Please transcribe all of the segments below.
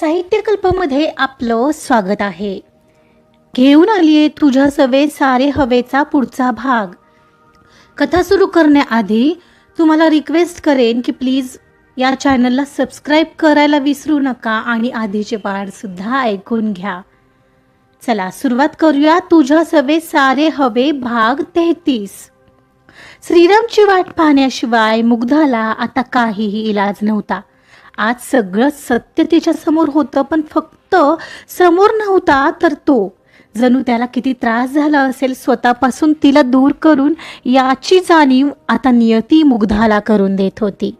साहित्यकल्पामध्ये आपलं स्वागत आहे. घेऊन आलीये तुझ्या सवे सारे हवेचा पुढचा भाग. कथा सुरू करण्याआधी तुम्हाला रिक्वेस्ट करेन की प्लीज या चॅनलला सबस्क्राईब करायला विसरू नका आणि आधीचे पाठसुद्धा ऐकून घ्या. चला सुरुवात करूया तुझ्या सवे सारे हवे भाग तेहतीस. श्रीरामची वाट पाहण्याशिवाय मुग्धाला आता काहीही इलाज नव्हता. आज सगळं सत्य तिच्या समोर होतं पण फक्त समोर नव्हता तर तो. जणू त्याला किती त्रास झाला असेल स्वतःपासून तिला दूर करून याची जाणीव आता नियती मुग्धाला करून देत होती.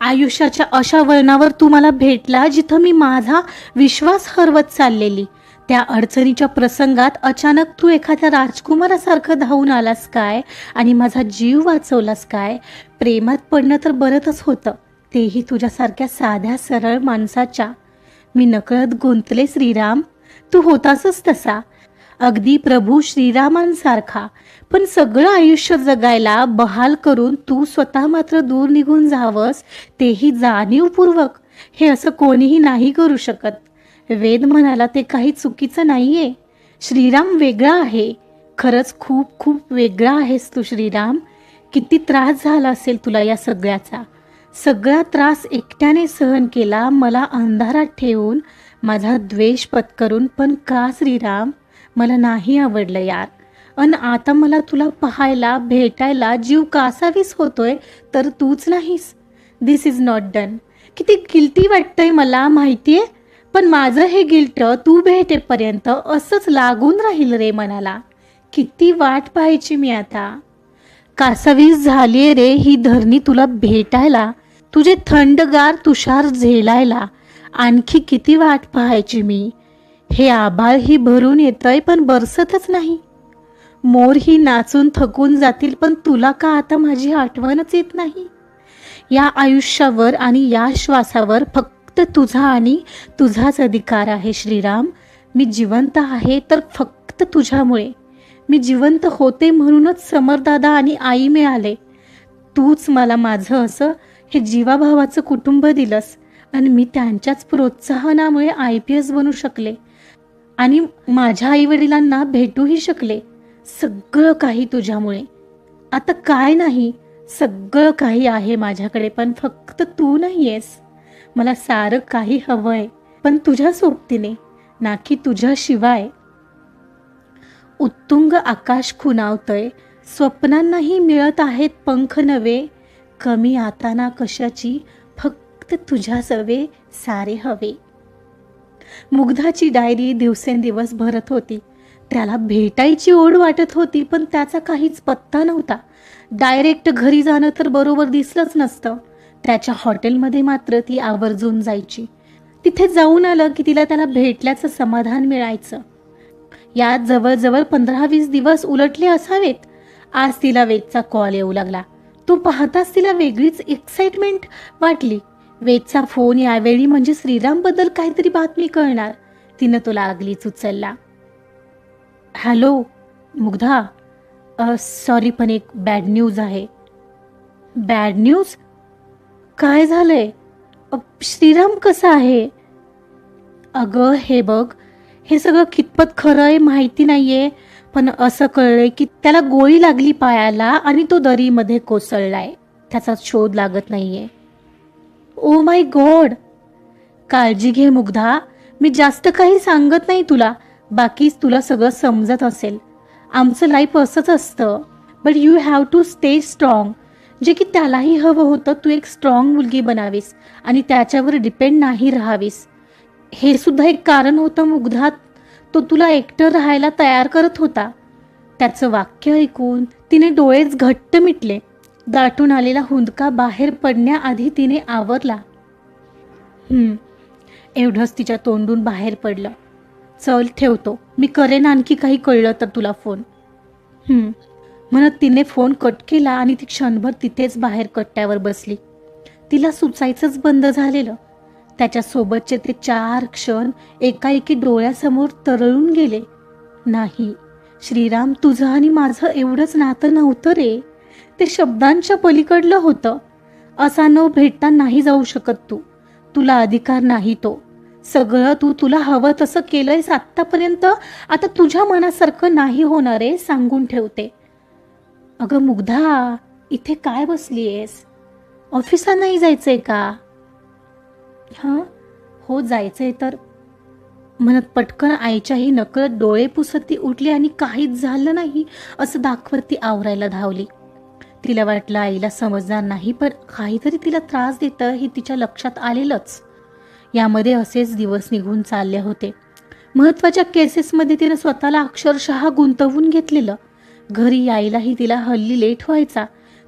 आयुष्याच्या अशा वळणावर तू मला भेटला जिथं मी माझा विश्वास हरवत चाललेली. त्या अडचणीच्या प्रसंगात अचानक तू एखाद्या राजकुमारासारखं धावून आलास काय? आणि माझा जीव वाचवलास काय? प्रेमात पडणं तर बरंच होतं. तेही तुझ्यासारख्या साध्या सरळ माणसाच्या. मी नकळत गुंतले श्रीराम. तू होतासच तसा. अगदी प्रभू श्रीरामांसारखा. पण सगळं आयुष्य जगायला बहाल करून तू स्वतः मात्र दूर निघून जावंस तेही जाणीवपूर्वक. हे असं कोणीही नाही करू शकत. वेद म्हणाला ते काही चुकीचं नाहीये. श्रीराम वेगळा आहे. खरंच खूप खूप वेगळा आहेस तू श्रीराम. किती त्रास झाला असेल तुला या सगळ्याचा. सगळा त्रास एकट्याने सहन केला मला अंधारात ठेवून माझा द्वेष पत्करून पण का श्रीराम? मला नाही आवडलं यार. अन आता मला तुला पाहायला भेटायला जीव कासावीस होतोय तर तूच नाहीस. दिस इज नॉट डन किती गिल्टी वाटतंय मला माहिती आहे पण माझं हे गिल्ट तू भेटेपर्यंत असंच लागून राहील रे मनाला. किती वाट पाहायची मी आता. कासावीस झालीये रे ही धरणी तुला भेटायला. तुझे थंडगार तुषार झेलायला आणखी किती वाट पाहायची मी? हे आभाळ ही भरून येतंय पण बरसतच नाही. मोर ही नाचून थकून जातील पण तुला का आता माझी आठवणच येत नाही? या आयुष्यावर आणि या श्वासावर फक्त तुझा आणि तुझाच अधिकार आहे श्रीराम. मी जिवंत आहे तर फक्त तुझ्यामुळे. मी जिवंत होते म्हणूनच समरदादा आणि आई मिळाले. तूच मला माझं असं हे जीवाभावाचं कुटुंब दिलंस आणि मी त्यांच्याच प्रोत्साहनामुळे आय पी एस बनू शकले. आणि माझ्या आईवडिलांना भेटूही शकले. सगळं काही तुझ्यामुळे. आता काय नाही सगळं काही आहे माझ्याकडे पण फक्त तू नाही आहेस मला सारं काही हवंय पण तुझ्या सोबतीने ना की तुझ्याशिवाय. उत्तुंग आकाश खुणावतंय स्वप्नांनाही मिळत आहेत पंख नवे कमी आता ना कशाची? फक्त तुझ्या सवे सारे हवे. मुग्धाची डायरी दिवसेंदिवस भरत होती. त्याला भेटायची ओढ वाटत होती पण त्याचा काहीच पत्ता नव्हता. डायरेक्ट घरी जाणं तर बरोबर दिसलंच नसतं. त्याच्या हॉटेलमध्ये मात्र ती आवर्जून जायची. तिथे जाऊन आलं की तिला त्याला भेटल्याचं समाधान मिळायचं. यात जवळजवळ पंधरा वीस दिवस उलटले असावेत. आज तिला वेदचा कॉल येऊ लागला. तो पाहताच तिला वेगळीच एक्साइटमेंट वाटली. वेदचा फोन यावेळी म्हणजे श्रीरामबद्दल काहीतरी बातमी कळणार. तिनं तो लागलीच उचलला. हॅलो मुग्धा. सॉरी पण एक बॅड न्यूज आहे. बॅड न्यूज काय झालंय? श्रीराम कसा आहे? अगं हे बघ. हे सगळं कितपत खरं आहे माहिती नाही आहे पण असं कळलंय की त्याला गोळी लागली पायाला आणि तो दरीमध्ये कोसळलाय. त्याचा शोध लागत नाहीये. ओ माय गॉड काळजी घे मुग्धा. मी जास्त काही सांगत नाही तुला. बाकीच तुला सगळं समजत असेल. आमचं लाईफ असंच असतं. But you have to stay strong जे की त्यालाही हवं होतं तू एक स्ट्रॉंग मुलगी बनावीस आणि त्याच्यावर डिपेंड नाही राहावीस. हे सुद्धा एक कारण होतं मुग्धात तो तुला एकटं राहायला तयार करत होता. त्याचं वाक्य ऐकून तिने डोळेच घट्ट मिटले. दाटून आलेला हुंदका बाहेर पडण्याआधी तिने आवरला. एवढंच तिच्या तोंडून बाहेर पडलं. चल ठेवतो. मी करेन आणखी काही कळलं तर तुला फोन. म्हणत तिने फोन कट केला आणि ती क्षणभर तिथेच बाहेर कट्ट्यावर बसली. तिला सुचायचंच बंद झालेलं. त्याच्यासोबतचे ते चार क्षण एकाएकी डोळ्यासमोर तरळून गेले. नाही श्रीराम तुझं आणि माझं एवढंच नातं नव्हतं रे. ते शब्दांच्या पलीकडलं होतं. असा न भेटता नाही जाऊ शकत तू. तुला अधिकार नाही तो. सगळं तू तुला हवं तसं केलंयस आत्तापर्यंत. आता तुझ्या मनासारखं नाही होणार आहे सांगून ठेवते. अगं मुग्धा इथे काय बसली आहेस ऑफिसला नाही जायचंय का? हां? हो जायचंय तर. म्हणत पटकन आईच्याही नकळत डोळे पुसत ती उठली आणि काहीच झालं नाही असं दाखवत ती आवरायला धावली. तिला वाटलं आईला समजणार नाही पण काहीतरी तिला त्रास देतं हे तिच्या लक्षात आलेलंच. यामध्ये असेच दिवस निघून चालले होते. महत्त्वाच्या केसेसमध्ये तिनं स्वतःला अक्षरशः गुंतवून घेतलेलं. घरी यायलाही तिला हल्ली लेट व्हायचा.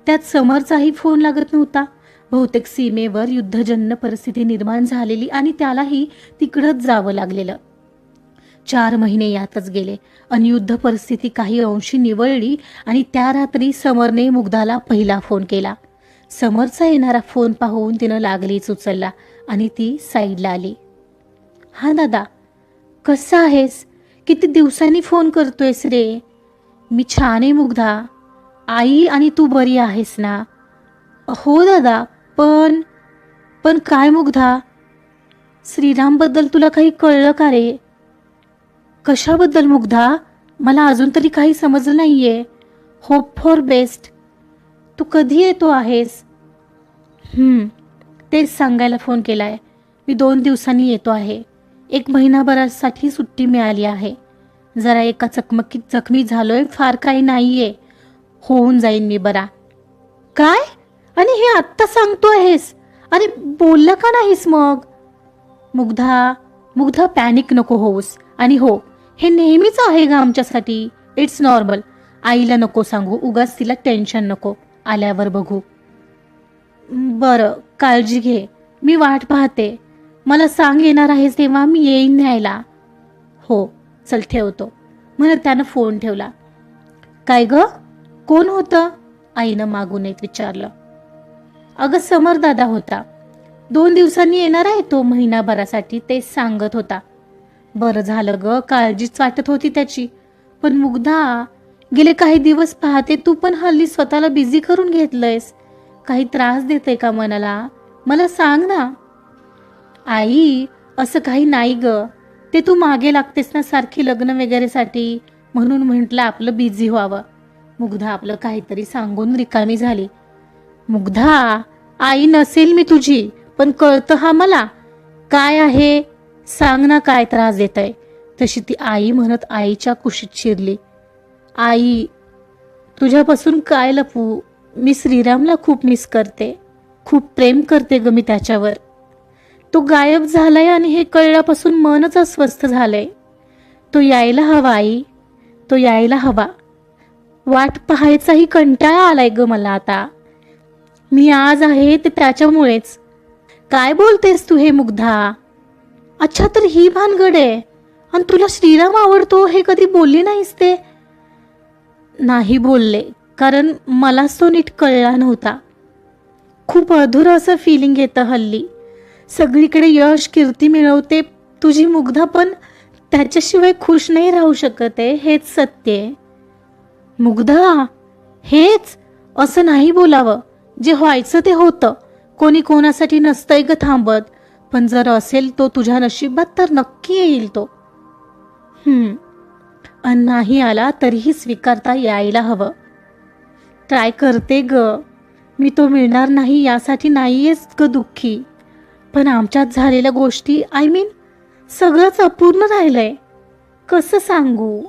त्यात समरचाही फोन लागत नव्हता. बहुतेक सीमेवर युद्धजन्य परिस्थिती निर्माण झालेली आणि त्यालाही तिकडंच जावं लागलेलं. चार महिने यातच गेले. अनियुद्ध परिस्थिती काही अंशी निवळली आणि त्या रात्री समरने मुग्धाला पहिला फोन केला. समरचा येणारा फोन पाहून तिनं लागलीच उचलला आणि ती साईडला आली. हा दादा कसा आहेस? किती दिवसांनी फोन करतोयस रे? मी छान आहे मुग्धा. आई आणि तू बरी आहेस ना? हो दादा पण पण काय मुग्धा? श्रीरामबद्दल तुला काही कळलं का रे? कशाबद्दल मुग्धा? मला अजून तरी काही समजलं नाही आहे होप फॉर बेस्ट तू कधी येतो आहेस? तेच सांगायला फोन केलाय. मी दोन दिवसांनी येतो आहे. एक महिनाभरासाठी सुट्टी मिळाली आहे. जरा एका चकमकीत जखमी झालोय फार काही नाही आहे होऊन जाईन मी बरा. काय? आणि हे आत्ता सांगतो आहेस अरे बोलला का नाहीस मग? मुग्धा मुग्धा पॅनिक नको होऊस. आणि हो हे नेहमीच आहे ग आमच्यासाठी. इट्स नॉर्मल आईला नको सांगू उगाच तिला टेन्शन नको. आल्यावर बघू. बरं काळजी घे. मी वाट पाहते. मला सांग येणार आहेस तेव्हा मी येईन न्यायला. हो चल ठेवतो. म्हणत त्यानं फोन ठेवला. काय ग? कोण होतं? आईनं मागून येत विचारलं. अगं समर दादा होता. दोन दिवसांनी येणार आहे तो महिनाभरासाठी तेच सांगत होता. बरं झालं ग काळजीच वाटत होती त्याची. पण मुग्धा गेले काही दिवस पाहते तू पण हल्ली स्वतःला बिझी करून घेतलंयस. काही त्रास देते का मनाला? मला सांग ना. आई असं काही नाही ग. ते तू मागे लागतेस ना सारखी लग्न वगैरेसाठी म्हणून म्हटलं आपलं बिझी व्हावं. मुग्धा आपलं काहीतरी सांगून रिकामी झाली. मुग्धा आई नसेल मी तुझी पण कळतं हा मला. काय आहे? सांग ना काय त्रास देत आहे तशी ती आई म्हणत आईच्या कुशीत शिरली. आई तुझ्यापासून काय लपू मी श्रीरामला खूप मिस करते. खूप प्रेम करते ग मी त्याच्यावर. तो गायब झालाय आणि हे कळल्यापासून मनच अस्वस्थ झालंय. तो यायला हवा आई. तो यायला हवा. वाट पाहायचाही कंटाळा आलाय ग मला आता. मी आज आहे ते त्याच्यामुळेच. काय बोलतेस तू हे मुग्धा? अच्छा तर ही भानगड आहे. आणि तुला श्रीराम आवडतो हे कधी बोलली नाहीस ते? नाही बोलले कारण मलाच तो नीट कळला नव्हता. खूप अधुर असं फिलिंग येतं हल्ली. सगळीकडे यश कीर्ती मिळवते तुझी मुग्धा पण त्याच्याशिवाय खुश नाही राहू शकत आहे हेच सत्य आहे. मुग्धा हेच असं नाही बोलावं. जे व्हायचं ते होतं. कोणी कोणासाठी नसतंय ग थांबत पण जर असेल तो तुझ्या नशिबात तर नक्की येईल तो. अन नाही आला तरीही स्वीकारता यायला हवं. ट्राय करते ग. मी तो मिळणार नाही यासाठी नाहीयेच ग दुःखी. पण आमच्यात झालेल्या गोष्टी आय मीन सगळंच अपूर्ण राहिलंय. कसं सांगू?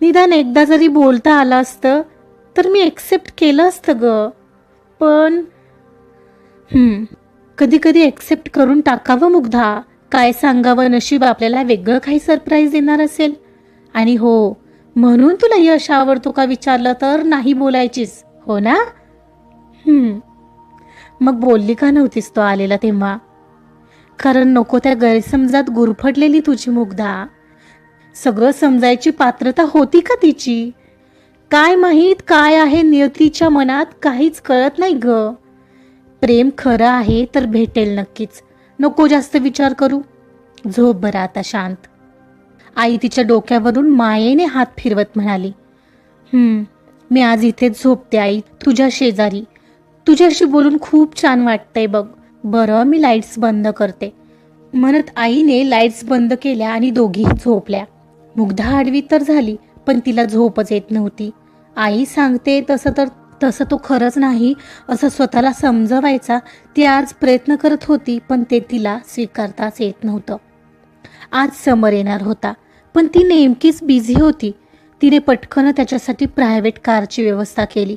निदान एकदा जरी बोलता आलं असतं तर मी एक्सेप्ट केलं असतं ग. पण कधी कधी एक्सेप्ट करून टाकावं मुग्धा. काय सांगावं नशीब आपल्याला वेगळं काही सरप्राईज देणार असेल? आणि हो म्हणून तुला यश आवडतो का विचारलं तर नाही बोलायचीस हो ना? मग बोलली का नव्हतीस तो आलेला तेव्हा? कारण नको त्या गैरसमजात गुरफटलेली तुझी मुग्धा. सगळं समजायची पात्रता होती का तिची? काय माहीत काय आहे नियतीच्या मनात? काहीच कळत नाही ग. प्रेम खरं आहे तर भेटेल नक्कीच. नको जास्त विचार करू. झोप बरं आता शांत. आई तिच्या डोक्यावरून मायेने हात फिरवत म्हणाली मी आज इथेच झोपते आई तुझ्या शेजारी. तुझ्याशी बोलून खूप छान वाटतंय बघ. बरं मी लाईट्स बंद करते. म्हणत आईने लाईट्स बंद केल्या आणि दोघीही झोपल्या. मुग्धा आडवी तर झाली. पण तिला झोपच येत नव्हती. आई सांगते तसं तर तसं तो खरंच नाही असं स्वतःला समजवायचा ती आज प्रयत्न करत होती पण ते तिला स्वीकारताच येत नव्हतं. आज समर येणार होता पण ती नेमकीच बिझी होती. तिने पटकन त्याच्यासाठी प्रायव्हेट कारची व्यवस्था केली.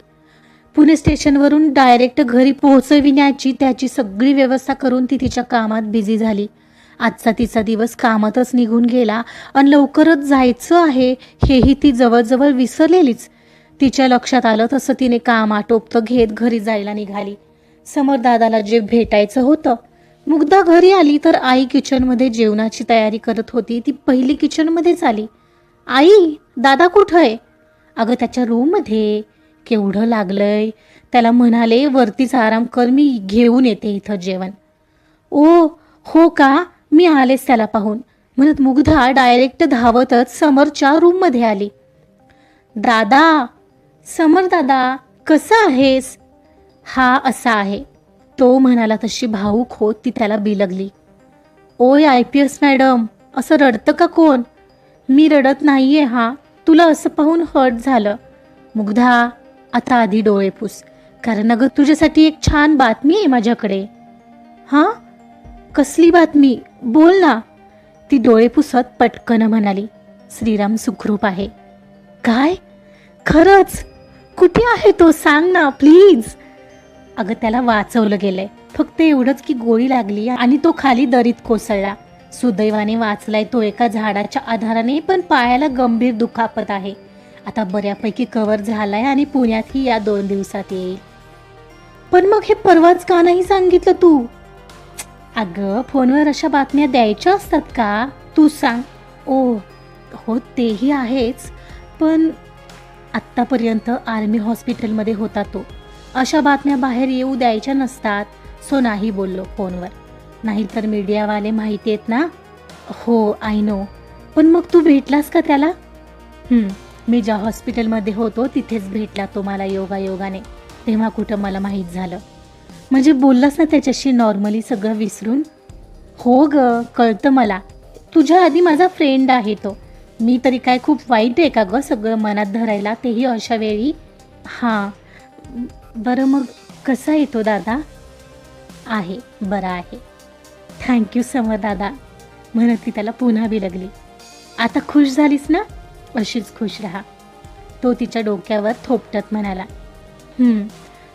पुणे स्टेशनवरून डायरेक्ट घरी पोहोचविण्याची त्याची सगळी व्यवस्था करून ती तिच्या कामात बिझी झाली. आजचा तिचा दिवस कामातच निघून गेला आणि लवकरच जायचं आहे हेही ती जवळजवळ विसरलेलीच. तिच्या लक्षात आलं तसं तिने काम आटोपतं घेत घरी जायला निघाली. समोर दादाला जे भेटायचं होतं मुग्धा घरी आली तर आई किचनमध्ये जेवणाची तयारी करत होती ती पहिली किचनमध्येच आली. आई दादा कुठं आहे? अगं त्याच्या रूममध्ये. केवढं लागलंय. त्याला म्हणाले वरतीच आराम कर मी घेऊन येते इथं जेवण. ओ हो का? मी आलेच त्याला पाहून. म्हणत मुग्धा डायरेक्ट धावतच समरच्या रूममध्ये आली. दादा समर दादा कसा आहेस? हा असा आहे. तो म्हणाला तशी भाऊक होत ती त्याला बिलगली. ओय आय पी एस मॅडम असं रडतं का कोण? मी रडत नाहीये हा. तुला असं पाहून हर्ट झालं. मुग्धा आता आधी डोळे पुस. कारण अगं तुझ्यासाठी एक छान बातमी आहे माझ्याकडे. हां? कसली बातमी? बोल ना. ती डोळे पुसत पटकन म्हणाली श्रीराम सुखरूप आहे. काय? खरंच? कुठे आहे तो? सांग ना प्लीज. अगं त्याला वाचवलं गेलंय. फक्त एवढंच की गोळी लागली आणि तो खाली दरीत कोसळला. सुदैवाने वाचलाय तो एका झाडाच्या आधाराने पण पायाला गंभीर दुखापत आहे. आता बऱ्यापैकी कव्हर झालाय आणि पुण्यातही या दोन दिवसात येईल. पण मग हे परवाच का नाही सांगितलं तू? अगं फोनवर अशा बातम्या द्यायच्या असतात का? तू सांग. ओ हो तेही आहेच. पण आत्तापर्यंत आर्मी हॉस्पिटलमध्ये होता तो. अशा बातम्या बाहेर येऊ द्यायच्या नसतात सो नाही बोललो फोनवर. नाहीतर मीडियावाले माहिती आहेत ना? हो आय नो पण मग तू भेटलास का त्याला? मी ज्या हॉस्पिटलमध्ये होतो तिथेच भेटला तो मला योगा योगाने तेव्हा कुठं मला माहीत झालं. म्हणजे बोललास ना त्याच्याशी नॉर्मली सगळं विसरून? हो ग कळतं मला. तुझ्या आधी माझा फ्रेंड आहे तो. मी तरी काय खूप वाईट आहे का ग सगळं मनात धरायला? तेही अशा वेळी? हां. बरं मग कसा येतो दादा? आहे बरं आहे. थँक्यू समर दादा. म्हणत ती त्याला पुन्हा बिलगली आता खुश झालीस ना? अशीच खुश राहा. तो तिच्या डोक्यावर थोपटत म्हणाला.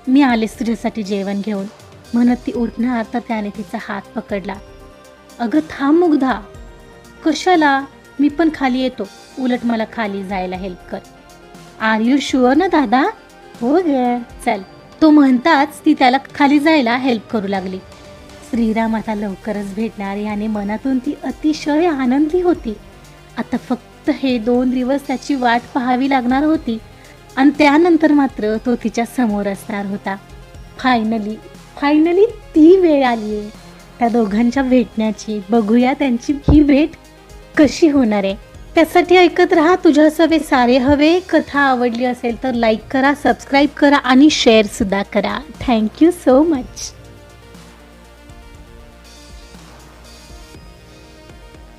मी आलेस तुझ्यासाठी जेवण घेऊन. म्हणत ती उठणार तर त्याने तिचा हात पकडला. अगं थांब मुग्धा. कशाला? मी पण खाली येतो. उलट मला खाली जायला हेल्प कर. आर यू शुअर ना दादा? हो ग. चल. तो म्हणताच ती त्याला खाली जायला हेल्प करू लागली. श्रीराम आता लवकरच भेटणार याने मनातून ती अतिशय आनंदी होती. आता फक्त हे दोन दिवस त्याची वाट पाहावी लागणार होती. आणि त्यानंतर मात्र तो तिच्या समोर असणार होता. फायनली फायनली ती वेळ आली आहे. त्या दोघांच्या भेटण्याची. बघूया त्यांची ही भेट कशी होणार आहे. त्यासाठी ऐकत राहा तुझ्या सवे सारे हवे. कथा आवडली असेल तर लाईक करा सबस्क्राईब करा आणि शेअरसुद्धा करा. Thank you so much